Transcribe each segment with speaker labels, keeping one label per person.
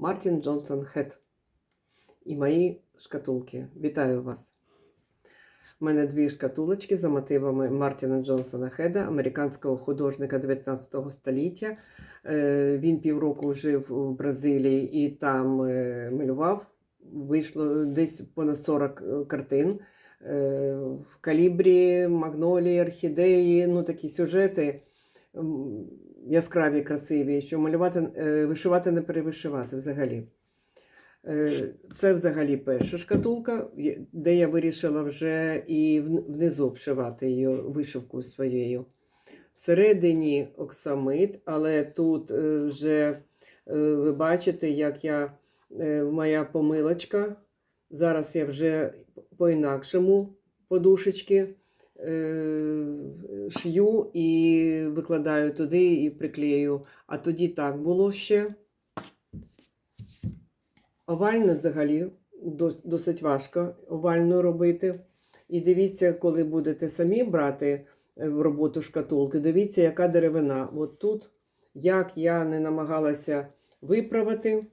Speaker 1: Мартін Джонсон Хет і мої шкатулки. Вітаю вас! У мене дві шкатулочки за мотивами Мартіна Джонсона Хеда, американського художника 19 століття. Е, Він півроку жив у Бразилії і там е, малював. Вийшло десь понад 40 картин. Е, В калібрі, магнолії, орхідеї, ну такі сюжети яскраві, красиві, що малювати, е, вишивати не перевишивати взагалі. Е, Це взагалі перша шкатулка, де я вирішила вже і внизу вшивати її вишивку своєю. Всередині оксамит, але тут е, вже ви бачите, як я, моя помилочка. Зараз я вже по-інакшому подушечки шью і викладаю туди і приклею. А тоді так було ще. Овальне взагалі досить важко овальну робити. І дивіться, коли будете самі брати е, в роботу шкатулки, дивіться, яка деревина. От тут, як я не намагалася виправити,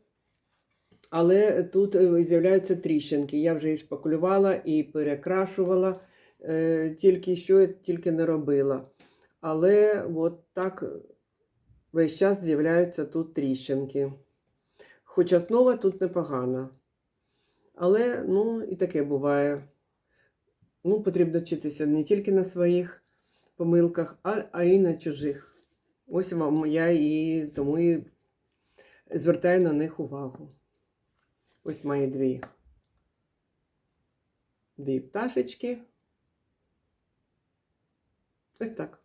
Speaker 1: але тут е, з'являються тріщинки. Я вже і шпаклювала і перекрашувала, е, тільки що я тільки не робила. Але от так весь час з'являються тут тріщинки. Хоч основа тут непогана. Але ну, і таке буває. Ну, потрібно вчитися не тільки на своїх помилках, а, а й на чужих. Ось вам я і тому і звертаю на них увагу. Ось мої дві. Дві пташечки. Ось так.